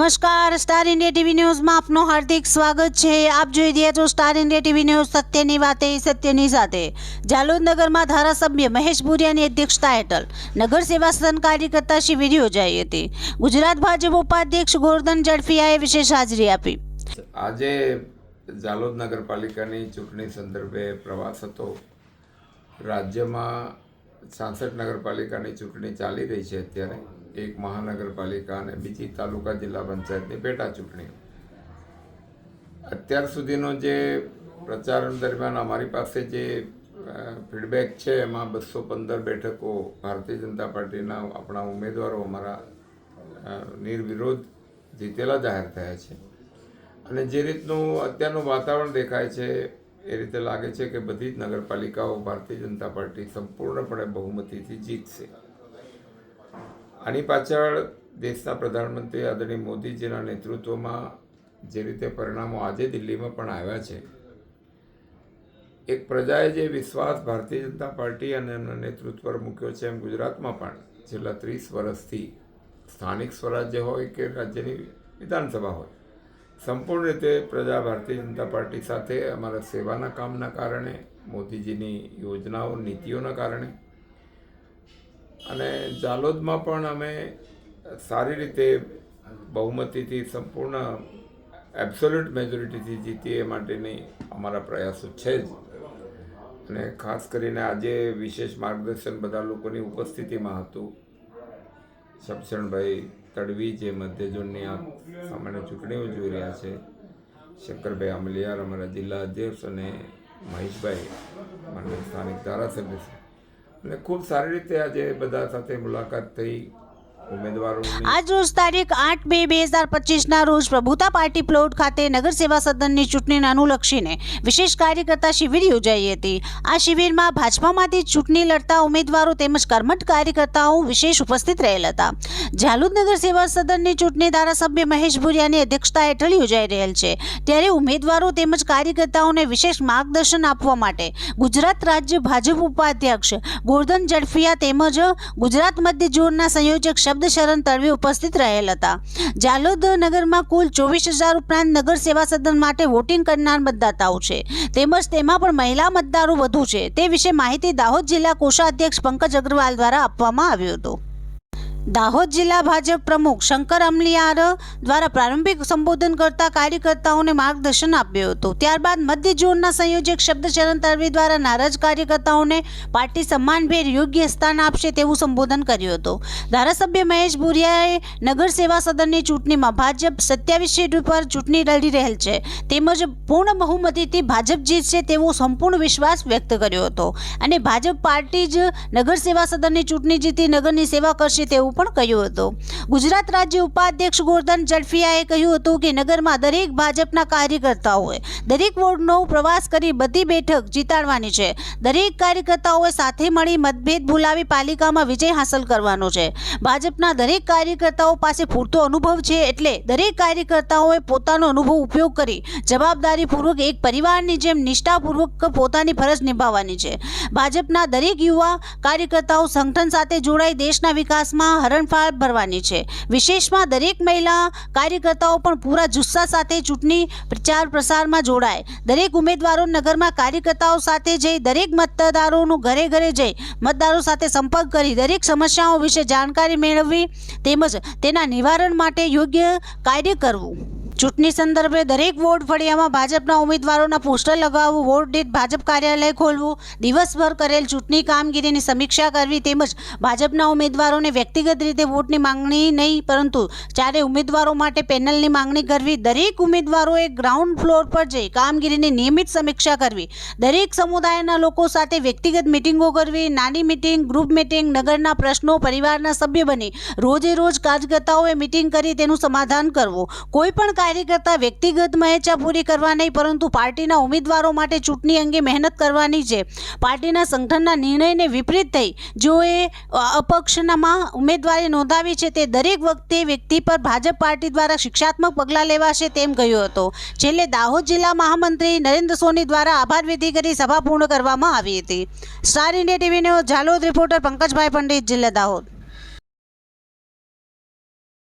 નમસ્કાર, star India TV ન્યૂઝમાં આપનું હાર્દિક સ્વાગત છે. આપ જોઈ રહ્યા છો સ્ટાર ઇન્ડિયા ટીવી ન્યૂઝ સત્યની વાતે, સત્યની સાથે. જાલોદ નગરમાં ધારાસભ્ય મહેશ ભુરિયાની અધ્યક્ષતા હેઠળ નગર સેવા સદન કાર્યકર્તા શિબિર યોજાઈ હતી. ગુજરાત ભાજપ ઉપાધ્યક્ષ ગોરધન ઝડફિયાએ વિશેષ હાજરી આપી. આજે જાલોદ નગરપાલિકાની ચૂંટણી સંદર્ભે પ્રવાસ હતો. રાજ્યમાં સાસઠ નગરપાલિકાની ચૂંટણી ચાલી રહી છે અત્યારે. એક મહાનગરપાલિકા અને બીજી તાલુકા જિલ્લા પંચાયતની પેટા ચૂંટણી અત્યાર સુધીનો જે પ્રચારણ દરમિયાન અમારી પાસે જે ફીડબેક છે, એમાં બસો પંદર બેઠકો ભારતીય જનતા પાર્ટીના આપણા ઉમેદવારો અમારા નિર્વિરોધ જીતેલા જાહેર થયા છે. અને જે રીતનું અત્યારનું વાતાવરણ દેખાય છે, એ રીતે લાગે છે કે બધી જ નગરપાલિકાઓ ભારતીય જનતા પાર્ટી સંપૂર્ણપણે બહુમતીથી જીતશે. આની પાછળ દેશના પ્રધાનમંત્રી આદરણીય મોદીજીના નેતૃત્વમાં જે રીતે પરિણામો આજે દિલ્હીમાં પણ આવ્યા છે, એક પ્રજાએ જે વિશ્વાસ ભારતીય જનતા પાર્ટી અને એમના નેતૃત્વ પર મૂક્યો છે એમ ગુજરાતમાં પણ, છેલ્લા ત્રીસ વર્ષથી સ્થાનિક સ્વરાજ્ય હોય કે રાજ્યની વિધાનસભા હોય, સંપૂર્ણ રીતે પ્રજા ભારતીય જનતા પાર્ટી સાથે અમારા સેવાના કામના કારણે, મોદીજીની યોજનાઓ, નીતિઓના કારણે અને જાલોદમાં પણ અમે સારી રીતે બહુમતીથી સંપૂર્ણ એબ્સોલ્યુટ મેજોરિટીથી જીતીએ માટેની અમારા પ્રયાસો છે જ. અને ખાસ કરીને આજે વિશેષ માર્ગદર્શન બધા લોકોની ઉપસ્થિતિમાં હતું. શમશણભાઈ તડવી જે મધ્ય ઝોનની આ સામાન્ય ચૂંટણીઓ જોઈ રહ્યા છે. શંકરભાઈ આમલિયાર અમારા જિલ્લા અધ્યક્ષ અને મહેશભાઈ માન્ય સ્થાનિક ધારાસભ્ય છે. અને ખૂબ સારી રીતે આજે બધા સાથે મુલાકાત થઈ. આજ રોજ તારીખ આઠ બે બે હજાર પચીસના રોજ પ્રભુતા પાર્ટી પ્લોટ ખાતે નગર સેવા સદનની ચૂંટણીને અનુલક્ષીને વિશેષ કાર્યકર્તા શિબિર યોજાઈ હતી. આ શિબિરમાં ભાજપામાંથી ચૂંટણી લડતા ઉમેદવારો તેમજ કર્મઠ કાર્યકર્તાઓ વિશેષ ઉપસ્થિત રહેલ હતા. ઝાલુદ નગર સેવા સદનની ચૂંટણી ધારાસભ્ય મહેશ ભુરિયાની અધ્યક્ષતા હેઠળ યોજાઈ રહેલ છે. ત્યારે ઉમેદવારો તેમજ કાર્યકર્તાઓને વિશેષ માર્ગદર્શન આપવા માટે ગુજરાત રાજ્ય ભાજપ ઉપાધ્યક્ષ ગોરધન ઝડફિયા તેમજ ગુજરાત મધ્ય ઝોનના સંયોજક શબ્દશરણ તળવી ઉપસ્થિત રહેલ હતા. જાલોદ નગરમાં કુલ ચોવીસ હજાર ઉપરાંત નગર સેવા સદન માટે વોટિંગ કરનાર મતદાતાઓ છે. તેમજ તેમાં પણ મહિલા મતદારો વધુ છે. તે વિશે માહિતી દાહોદ જિલ્લા કોષાધ્યક્ષ પંકજ અગ્રવાલ દ્વારા આપવામાં આવ્યો હતો. દાહોદ જિલ્લા ભાજપ પ્રમુખ શંકર અમલિયાર દ્વારા પ્રારંભિક સંબોધન કરતા કાર્યકર્તાઓને માર્ગદર્શન આપ્યું હતું. ત્યારબાદ મધ્ય ઝોનના સંયોજક શબ્દચરણ તરવી દ્વારા નારાજ કાર્યકર્તાઓને પાર્ટી સન્માનભેર યોગ્ય સ્થાન આપશે તેવું સંબોધન કર્યું હતું. ધારાસભ્ય મહેશ ભુરિયાએ નગર સેવા સદનની ચૂંટણીમાં ભાજપ સત્યાવીસ સીટ ઉપર ચૂંટણી લડી રહેલ છે. તેમજ પૂર્ણ બહુમતીથી ભાજપ જીતશે તેવો સંપૂર્ણ વિશ્વાસ વ્યક્ત કર્યો હતો. અને ભાજપ પાર્ટી જ નગર સેવા સદનની ચૂંટણી જીતી નગરની સેવા કરશે તેવું પણ કહ્યું હતું. ગુજરાત રાજ્ય ઉપાધ્યક્ષ ગોરધન ઝડફિયાએ કહ્યું હતું કે નગરમાં દરેક ભાજપના કાર્યકર્તાઓએ દરેક વોર્ડનો પ્રવાસ કરી બધી બેઠક જીતાડવાની છે. દરેક કાર્યકર્તાઓએ સાથે મળી મતભેદ ભૂલાવી પાલિકામાં વિજય હાંસલ કરવાનો છે. ભાજપના દરેક કાર્યકર્તાઓ પાસે પૂરતો અનુભવ છે એટલે દરેક કાર્યકર્તાઓએ પોતાનો અનુભવ ઉપયોગ કરી જવાબદારીપૂર્વક એક પરિવારની જેમ નિષ્ઠાપૂર્વક પોતાની ફરજ નિભાવવાની છે. ભાજપના દરેક યુવા કાર્યકર્તાઓ સંગઠન સાથે જોડાઈ દેશના વિકાસમાં હરણફાળ ભરવાની છે. વિશેષમાં દરેક મહિલા કાર્યકર્તાઓ પણ પૂરા જુસ્સા સાથે ચૂંટણી પ્રચાર પ્રસારમાં જોડાય. દરેક ઉમેદવારો નગરમાં કાર્યકર્તાઓ સાથે જઈ દરેક મતદારોનું ઘરે ઘરે જઈ મતદારો સાથે સંપર્ક કરી દરેક સમસ્યાઓ વિશે જાણકારી મેળવવી તેમજ તેના નિવારણ માટે યોગ્ય કાર્ય કરવું. ચૂંટણી સંદર્ભે દરેક વોર્ડ ફળિયામાં ભાજપના ઉમેદવારોના પોસ્ટર લગાવવું વોર્ડ દીઠ ભાજપ કાર્યાલય ખોલવું, દિવસભર કરેલ ચૂંટણી કામગીરીની સમીક્ષા કરવી તેમજ ભાજપના ઉમેદવારોને વ્યક્તિગત રીતે વોટની માંગણી નહીં, પરંતુ ચારે ઉમેદવારો માટે પેનલની માંગણી કરવી. દરેક ઉમેદવારોએ ગ્રાઉન્ડ ફ્લોર પર જઈ કામગીરીની નિયમિત સમીક્ષા કરવી. દરેક સમુદાયના લોકો સાથે વ્યક્તિગત મિટિંગો કરવી, નાની મિટિંગ, ગ્રુપ મિટિંગ, નગરના પ્રશ્નો, પરિવારના સભ્ય બની રોજે રોજ કાર્યકર્તાઓએ મિટિંગ કરી તેનું સમાધાન કરવું. કોઈ પણ કાર્યકર્તા વ્યક્તિગત મહેચ્છા પૂરી કરવા નહીં, પરંતુ પાર્ટીના ઉમેદવારો માટે ચૂંટણી અંગે મહેનત કરવાની છે. પાર્ટીના સંગઠનના નિર્ણયને વિપરીત થઈ, જેઓએ એ અપક્ષનામાં ઉમેદવારી નોંધાવી છે, તે દરેક વખતે વ્યક્તિ પર ભાજપ પાર્ટી દ્વારા શિક્ષાત્મક પગલાં લેવાશે તેમ કહ્યું હતું. છેલ્લે દાહોદ જિલ્લા મહામંત્રી નરેન્દ્ર સોની દ્વારા આભાર વિધિ કરી સભા પૂર્ણ કરવામાં આવી હતી. સ્ટાર ઇન્ડિયા ટીવીનો ઝાલોદ, રિપોર્ટર પંકજભાઈ પંડિત, જિલ્લા દાહોદ.